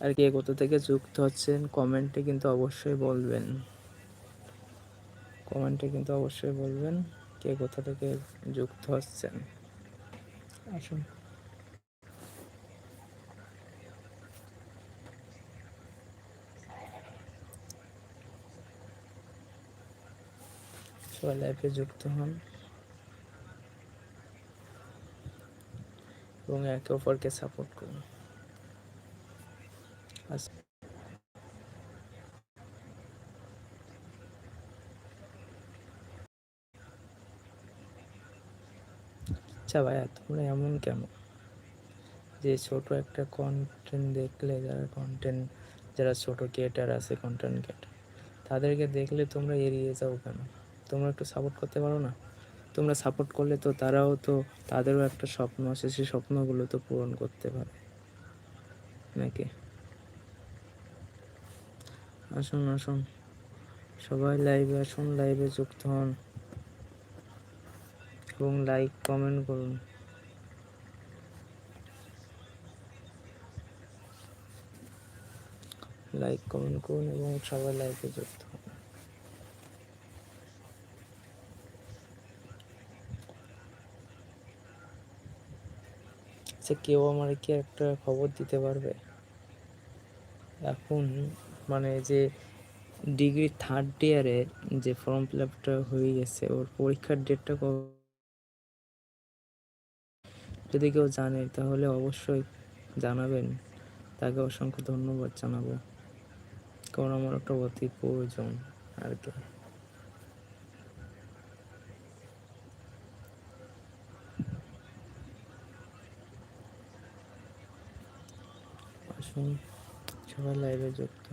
আর কে কোথা থেকে যুক্ত হচ্ছেন কমেন্টে কিন্তু অবশ্যই বলবেন। কমেন্টে কিন্তু অবশ্যই বলবেন কে কোথা থেকে যুক্ত হচ্ছেন। আসুন। সবাই লাইফে যুক্ত হন। এবং একে অপরকে সাপোর্ট করুন। আচ্ছা ভাইয়া তোমরা এমন কেন? যে ছোট একটা কন্টেন্ট দেখলে যারা কন্টেন্ট যারা ছোট ক্রিয়েটার আছে কন্টেন্ট ক্রিয়েটার তাদেরকে দেখলে তোমরা এড়িয়ে যাও কেন? তোমরা একটু সাপোর্ট করতে পারো না? তোমরা সাপোর্ট করলে তো তারাও তো, তাদেরও একটা স্বপ্ন আছে, সেই স্বপ্নগুলো তো পূরণ করতে পারে। নাকি? আসুন আসুন। সবাই লাইভে আসুন লাইভে যুক্ত হন। এবং লাইক কমেন্ট করুন। লাইক কমেন্ট করুন এবং সবাই লাইভে যুক্ত হন। আচ্ছা কেউ আমার কি একটা খবর দিতে পারবে? এখন মানে যে ডিগ্রি থার্ড ইয়ারে যে ফর্ম ফিল আপটা হয়ে গেছে, ওর পরীক্ষার ডেটটা যদি কেউ জানে, তাহলে অবশ্যই জানাবেন। তাকে অসংখ্য ধন্যবাদ জানাব। কারণ আমার একটা অতি প্রয়োজন আর কি। আসুন। সবাই লাইভে যুক্ত